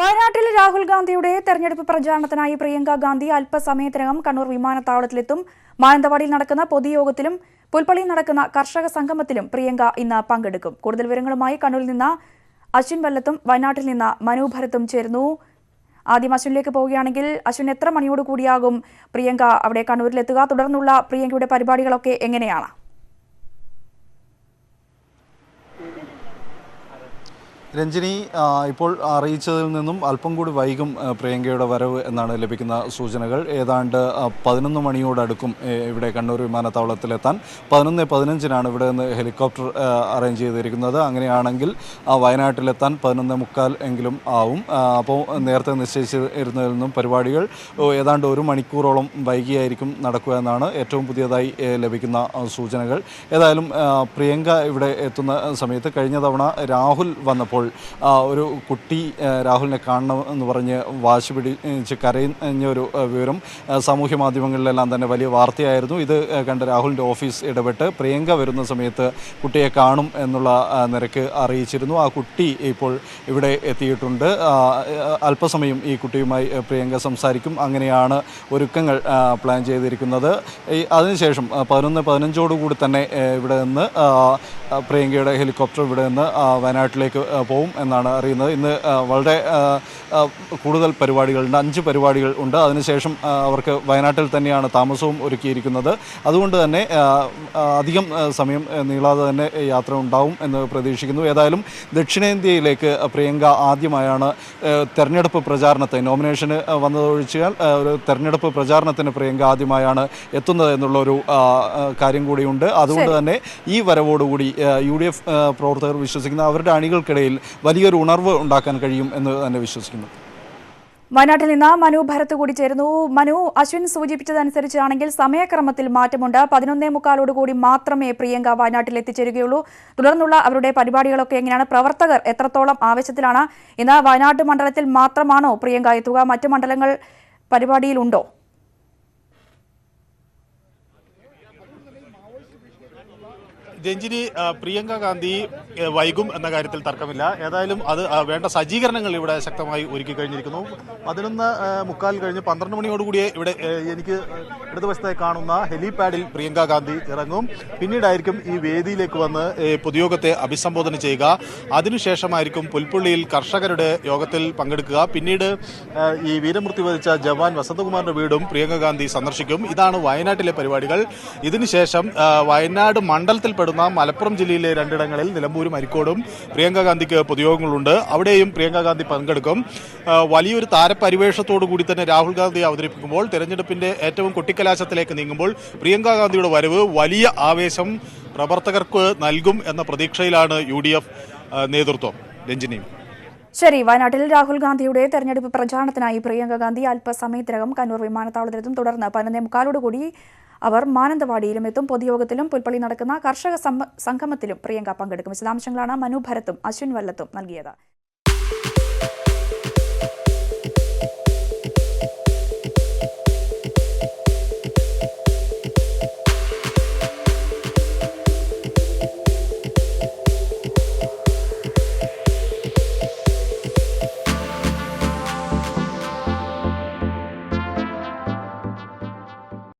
വയനാട്ടിൽ രാഹുൽ ഗാന്ധിയുടെ തെരഞ്ഞെടുപ്പ് പ്രചാരണത്തിനായി പ്രിയങ്ക ഗാന്ധി അല്പസമയത്തിനകം കണ്ണൂർ വിമാനത്താവളത്തിലെത്തും. മാനന്തവാടിയിൽ നടക്കുന്ന പൊതുയോഗത്തിലും പുൽപ്പള്ളിയിൽ നടക്കുന്ന കർഷക സംഗമത്തിലും പ്രിയങ്ക ഇന്ന് പങ്കെടുക്കും. കൂടുതൽ വിവരങ്ങളുമായി കണ്ണൂരിൽ നിന്ന് അശ്വിൻ വല്ലത്തും വയനാട്ടിൽ നിന്ന് മനു ഭരത്തും ചേരുന്നു. ആദ്യം അശ്വിനിലേക്ക് പോവുകയാണെങ്കിൽ അശ്വിൻ എത്ര മണിയോട് കൂടിയാകും പ്രിയങ്ക അവിടെ കണ്ണൂരിലെത്തുക? തുടർന്നുള്ള പ്രിയങ്കയുടെ പരിപാടികളൊക്കെ എങ്ങനെയാണ്? രഞ്ജിനി ഇപ്പോൾ അറിയിച്ചതിൽ നിന്നും അല്പം കൂടി വൈകും പ്രിയങ്കയുടെ വരവ് എന്നാണ് ലഭിക്കുന്ന സൂചനകൾ. ഏതാണ്ട് പതിനൊന്ന് മണിയോടടുക്കും ഇവിടെ കണ്ണൂർ വിമാനത്താവളത്തിലെത്താൻ. പതിനൊന്ന് പതിനഞ്ചിനാണ് ഇവിടെ നിന്ന് ഹെലികോപ്റ്റർ അറേഞ്ച് ചെയ്തിരിക്കുന്നത്. അങ്ങനെയാണെങ്കിൽ വയനാട്ടിലെത്താൻ പതിനൊന്ന് മുക്കാൽ എങ്കിലും ആവും. അപ്പോൾ നേരത്തെ നിശ്ചയിച്ചിരുന്നതിൽ നിന്നും പരിപാടികൾ ഏതാണ്ട് ഒരു മണിക്കൂറോളം വൈകിയായിരിക്കും നടക്കുക എന്നാണ് ഏറ്റവും പുതിയതായി ലഭിക്കുന്ന സൂചനകൾ. ഏതായാലും പ്രിയങ്ക ഇവിടെ എത്തുന്ന സമയത്ത് കഴിഞ്ഞ തവണ രാഹുൽ വന്നപ്പോൾ ആ, ഒരു കുട്ടി രാഹുലിനെ കാണണം എന്ന് പറഞ്ഞ് വാശി പിടിച്ച് കരയുന്ന ഒരു വിവരം സാമൂഹ്യ മാധ്യമങ്ങളിലെല്ലാം തന്നെ വലിയ വാർത്തയായിരുന്നു. ഇത് കണ്ട് രാഹുലിന്റെ ഓഫീസ് ഇടപെട്ട് പ്രിയങ്ക വരുന്ന സമയത്ത് കുട്ടിയെ കാണും എന്നുള്ള നിരക്ക് അറിയിച്ചിരുന്നു. ആ കുട്ടി ഇപ്പോൾ ഇവിടെ എത്തിയിട്ടുണ്ട്. അല്പസമയം ഈ കുട്ടിയുമായി പ്രിയങ്ക സംസാരിക്കും. അങ്ങനെയാണ് ഒരുക്കങ്ങൾ പ്ലാൻ ചെയ്തിരിക്കുന്നത്. അതിനുശേഷം പതിനൊന്ന് പതിനഞ്ചോടുകൂടി തന്നെ ഇവിടെ നിന്ന് പ്രിയങ്കയുടെ ഹെലികോപ്റ്റർ ഇവിടെ നിന്ന് വയനാട്ടിലേക്ക് പോവും എന്നാണ് അറിയുന്നത്. ഇന്ന് വളരെ കൂടുതൽ പരിപാടികളുണ്ട് അഞ്ച് പരിപാടികൾ ഉണ്ട്. അതിനുശേഷം അവർക്ക് വയനാട്ടിൽ തന്നെയാണ് താമസവും ഒരുക്കിയിരിക്കുന്നത്. അതുകൊണ്ട് തന്നെ അധികം സമയം നീളാതെ തന്നെ യാത്ര ഉണ്ടാവും എന്ന് പ്രതീക്ഷിക്കുന്നു. ഏതായാലും ദക്ഷിണേന്ത്യയിലേക്ക് പ്രിയങ്ക ആദ്യമായാണ് തെരഞ്ഞെടുപ്പ് പ്രചാരണത്തെ നോമിനേഷന് വന്നതൊഴിച്ചാൽ ഒരു തെരഞ്ഞെടുപ്പ് പ്രചാരണത്തിന് പ്രിയങ്ക ആദ്യമായാണ് എത്തുന്നത് എന്നുള്ളൊരു കാര്യം കൂടിയുണ്ട്. അതുകൊണ്ട് തന്നെ ഈ വരവോടുകൂടി യു ഡി എഫ് പ്രവർത്തകർ വിശ്വസിക്കുന്ന അവരുടെ അണികൾക്കിടയിൽ വലിയൊരു ഉണർവ് ഉണ്ടാക്കാൻ കഴിയും എന്ന് തന്നെ വിശ്വസിക്കുന്നു. വയനാട്ടിൽ നിന്ന് മനു ഭരത് കൂടി ചേരുന്നു. മനു അശ്വിൻ സൂചിപ്പിച്ചതനുസരിച്ചാണെങ്കിൽ സമയക്രമത്തിൽ മാറ്റമുണ്ട്. പതിനൊന്നേ മുക്കാലോടുകൂടി മാത്രമേ പ്രിയങ്ക വയനാട്ടിൽ എത്തിച്ചേരുകയുള്ളൂ. തുടർന്നുള്ള അവരുടെ പരിപാടികളൊക്കെ എങ്ങനെയാണ്? പ്രവർത്തകർ എത്രത്തോളം ആവശ്യത്തിലാണ് ഇന്ന് വയനാട് മണ്ഡലത്തിൽ മാത്രമാണോ പ്രിയങ്ക എത്തുക? മറ്റു മണ്ഡലങ്ങൾ പരിപാടിയിലുണ്ടോ രഞ്ജിനി പ്രിയങ്ക ഗാന്ധി വൈകും എന്ന കാര്യത്തിൽ തർക്കമില്ല. ഏതായാലും അത് വേണ്ട സജ്ജീകരണങ്ങൾ ഇവിടെ ശക്തമായി ഒരുക്കി കഴിഞ്ഞിരിക്കുന്നു. പതിനൊന്ന് മുക്കാൽ കഴിഞ്ഞ് പന്ത്രണ്ട് മണിയോടുകൂടി ഇവിടെ എനിക്ക് ഇടതുവശത്തായി കാണുന്ന ഹെലിപാഡിൽ പ്രിയങ്ക ഗാന്ധി ഇറങ്ങും. പിന്നീടായിരിക്കും ഈ വേദിയിലേക്ക് വന്ന് പൊതുയോഗത്തെ അഭിസംബോധന ചെയ്യുക. അതിനുശേഷമായിരിക്കും പുൽപ്പള്ളിയിൽ കർഷകരുടെ യോഗത്തിൽ പങ്കെടുക്കുക. പിന്നീട് ഈ വീരമൃത്യു വരിച്ച ജവാൻ വസന്തകുമാറിന്റെ വീടും പ്രിയങ്ക ഗാന്ധി സന്ദർശിക്കും. ഇതാണ് വയനാട്ടിലെ പരിപാടികൾ. ഇതിനുശേഷം വയനാട് മണ്ഡലത്തിൽപ്പെടുന്ന മലപ്പുറം ജില്ലയിലെ രണ്ടിടങ്ങളിൽ നിലമ്പൂരും അരിക്കോടും പ്രിയങ്ക ഗാന്ധിക്ക് പൊതുയോഗങ്ങളുണ്ട്. അവിടെയും പ്രിയങ്ക ഗാന്ധി പങ്കെടുക്കും. വലിയൊരു താരപരിവേഷത്തോടു കൂടി തന്നെ രാഹുൽ ഗാന്ധി അവതരിപ്പിക്കുമ്പോൾ തെരഞ്ഞെടുപ്പിന്റെ ഏറ്റവും കൊട്ടിക്കലാശത്തിലേക്ക് നീങ്ങുമ്പോൾ പ്രിയങ്ക ഗാന്ധിയുടെ വരവ് വലിയ ആവേശം പ്രവർത്തകർക്ക് നൽകും എന്ന പ്രതീക്ഷയിലാണ് യു നേതൃത്വം. രഞ്ജിനിയും ശരി വയനാട്ടിൽ രാഹുൽ ഗാന്ധിയുടെ തെരഞ്ഞെടുപ്പ് പ്രചാരണത്തിനായി പ്രിയങ്ക ഗാന്ധി അല്പസമയത്തിനകം കണ്ണൂർ വിമാനത്താവളത്തിലെത്തും. തുടർന്ന് പതിനൊന്നേ മുക്കാലോടുകൂടി അവർ മാനന്തവാടിയിലും എത്തും. പൊതുയോഗത്തിലും പുൽപ്പള്ളി നടക്കുന്ന കർഷക സംഗമത്തിലും പ്രിയങ്ക പങ്കെടുക്കും. വിശദാംശങ്ങളാണ് മനു ഭരത്തും അശ്വിൻ വല്ലത്തും നൽകിയത്.